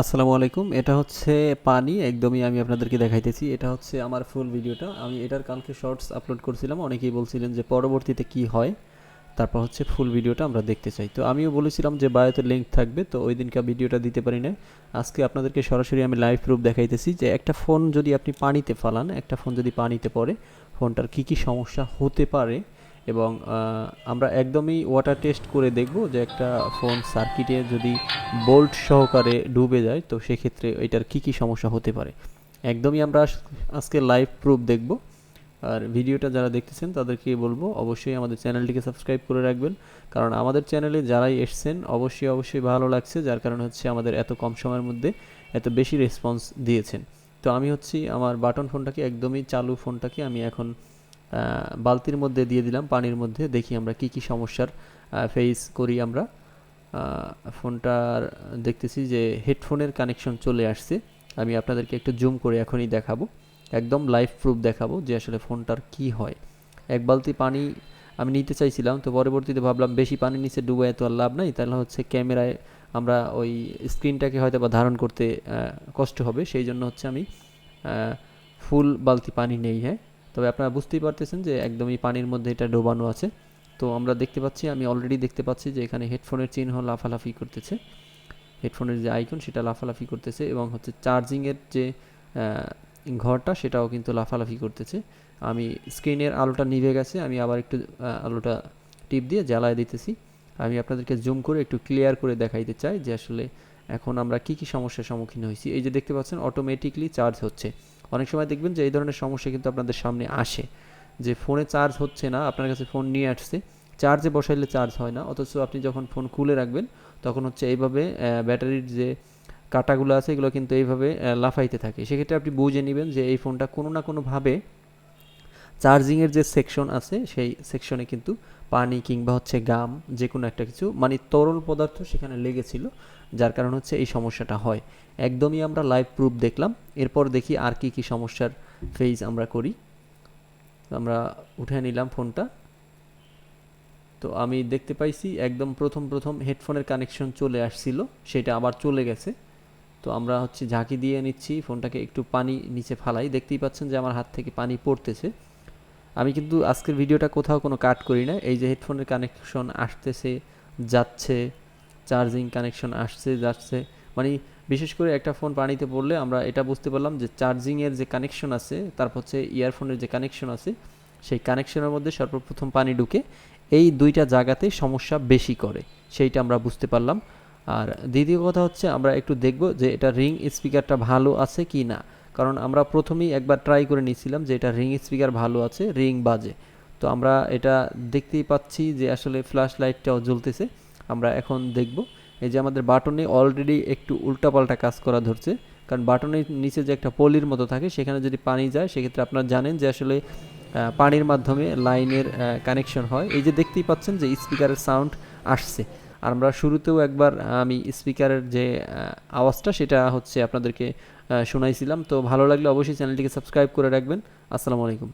আসসালামু আলাইকুম। এটা হচ্ছে পানি। একদমই আমি আপনাদেরকে দেখাইতেছি। এটা হচ্ছে আমার ফুল ভিডিওটা আমি এটার কালকে শর্টস আপলোড করছিলাম। অনেকেই বলছিলেন যে পরবর্তীতে কি হয়? তারপর হচ্ছে ফুল ভিডিওটা আমরা দেখতে চাই। তো আমিও বলেছিলাম যে বায়োতে লিঙ্ক থাকবে। তো ওই দিনকার ভিডিওটা দিতে পারি না আজকে আপনাদেরকে সরাসরি আমি লাইভ প্রুফ দেখাইতেছি যে একটা ফোন যদি আপনি পানিতে ফালান, একটা ফোন যদি পানিতে পড়ে ফোনটার কি কি সমস্যা হতে পারে এবং আমরা একদমই ওয়াটার টেস্ট করে দেখব যে একটা ফোন সার্কিটে যদি বোল্ট সহকারে ডুবে যায়, তো সেক্ষেত্রে এটার কি কি সমস্যা হতে পারে। একদমই আমরা আজকে লাইভ প্রুফ দেখব। আর ভিডিওটা যারা দেখতেছেন, তাদেরকে বলব অবশ্যই আমাদের চ্যানেলটিকে সাবস্ক্রাইব করে রাখবেন। কারণ আমাদের চ্যানেলে যারাই এসছেন, অবশ্যই অবশ্যই ভালো লাগছে, যার কারণে হচ্ছে আমাদের এত কম সময়ের মধ্যে এত বেশি রেসপন্স দিয়েছেন। তো আমি হচ্ছি, আমার বাটন ফোনটাকে একদমই চালু ফোনটাকে আমি এখন বালতির মধ্যে দিয়ে দিলাম, পানির মধ্যে। দেখি আমরা কি কি সমস্যার ফেস করি আমরা। ফোনটার, দেখতেছি যে হেডফোনের কানেকশন চলে আসছে। আমি আপনাদেরকে একটু জুম করে এখনই দেখাবো। একদম লাইভ প্রুফ দেখাবো যে আসলে ফোনটার কি হয়। এক বালতি পানি আমি নিতে চাইছিলাম, তো পরবর্তীতে ভাবলাম বেশি পানি নিচে ডুবে তো আর লাভ নাই। তাহলে হচ্ছে ক্যামেরায় আমরা ওই স্ক্রিনটাকে হয়তো বা ধারণ করতে কষ্ট হবে। সেই জন্য হচ্ছে আমি ফুল বালতি পানি নেই হ্যাঁ। তবে আপনারা বুঝতেই পারতেছেন যে একদমই পানির মধ্যে এটা ডোবানো আছে। তো আমরা দেখতে পাচ্ছি, আমি অলরেডি দেখতে পাচ্ছি যে এখানে হেডফোনের চিহ্ন লাফালাফি করতেছে। হেডফোনের যে আইকন সেটা লাফালাফি করতেছে এবং হচ্ছে চার্জিংয়ের যে ঘরটা সেটাও কিন্তু লাফালাফি করতেছে। আমি স্ক্রিনের আলোটা নিভে গেছে, আমি আবার একটু আলোটা টিপ দিয়ে জ্বালায় দিতেছি। আমি আপনাদেরকে জুম করে একটু ক্লিয়ার করে দেখাইতে চাই যে আসলে এখন আমরা কি কি সমস্যার সম্মুখীন হয়েছি। এই যে দেখতে পাচ্ছেন অটোমেটিকলি চার্জ হচ্ছে। অনেক সময় দেখবেন যে এই ধরনের সমস্যা কিন্তু আপনাদের সামনে আসে। যে ফোনে চার্জ হচ্ছে না, আপনার কাছে ফোন নিয়ে আসছে, চার্জে বসাইলে চার্জ হয় না, অথচ আপনি যখন ফোন খুলে রাখবেন, তখন হচ্ছে এইভাবে ব্যাটারির যে কাটাগুলো আছে, এগুলো কিন্তু এইভাবে লাফাইতে থাকে। সেক্ষেত্রে আপনি বুঝে নেবেন যে এই ফোনটা কোনো না কোনোভাবে চার্জিংয়ের যে সেকশন আছে, সেই সেকশনে কিন্তু পানি কিংবা হচ্ছে গাম যে কোনো একটা কিছু মানে তরল পদার্থ সেখানে লেগেছিল, যার কারণে হচ্ছে এই সমস্যাটা হয়। একদমই আমরা লাইভ প্রুফ দেখলাম। এরপর দেখি আর কি কি সমস্যার ফেজ আমরা করি। আমরা উঠে নিলাম ফোনটা। তো আমি দেখতে পাইছি, একদম প্রথম প্রথম হেডফোনের কানেকশন চলে আসছিল, সেটা আবার চলে গেছে। তো আমরা হচ্ছে ঝাঁকি দিয়ে নিচ্ছি, ফোনটাকে একটু পানি নিচে ফালাই। দেখতেই পাচ্ছেন যে আমার হাত থেকে পানি পড়তেছে। আমি কিন্তু আজকের ভিডিওটা কোথাও কোনো কাট করি না। এই যে হেডফোনের কানেকশন আসতেছে, যাচ্ছে চার্জিং কানেকশন আসছে, যাচ্ছে। মানে বিশেষ করে একটা ফোন পানিতে পড়লে আমরা এটা বুঝতে পারলাম যে চার্জিংয়ের যে কানেকশন আছে, তারপর হচ্ছে ইয়ারফোনের যে কানেকশন আছে, সেই কানেকশনের মধ্যে সর্বপ্রথম পানি ঢুকে এই দুইটা জায়গাতে সমস্যা বেশি করে, সেইটা আমরা বুঝতে পারলাম। আর দ্বিতীয় কথা হচ্ছে আমরা একটু দেখব যে এটা রিং স্পিকারটা ভালো আছে কি না। কারণ আমরা প্রথমেই একবার ট্রাই করে নিয়েছিলাম যে এটা রিং স্পিকার ভালো আছে রিং বাজে। তো আমরা এটা দেখতেই পাচ্ছি যে আসলে ফ্ল্যাশ লাইটটাও জ্বলতেছে। আমরা এখন দেখব। এই যে আমাদের বাটনে অলরেডি একটু উল্টাপাল্টা কাজ করা ধরছে। কারণ বাটনের নিচে যে একটা পলির মতো থাকে, সেখানে যদি পানি যায়, সেক্ষেত্রে আপনারা জানেন যে আসলে পানির মাধ্যমে লাইনের কানেকশন হয়। এই যে দেখতেই পাচ্ছেন যে স্পিকারের সাউন্ড আসছে। আমরা শুরুতেও একবার আমি স্পিকারের যে আওয়াজটা সেটা হচ্ছে আপনাদেরকে শোনাইছিলাম। তো ভালো লাগলে অবশ্যই চ্যানেলটিকে সাবস্ক্রাইব করে রাখবেন। আসসালামু আলাইকুম।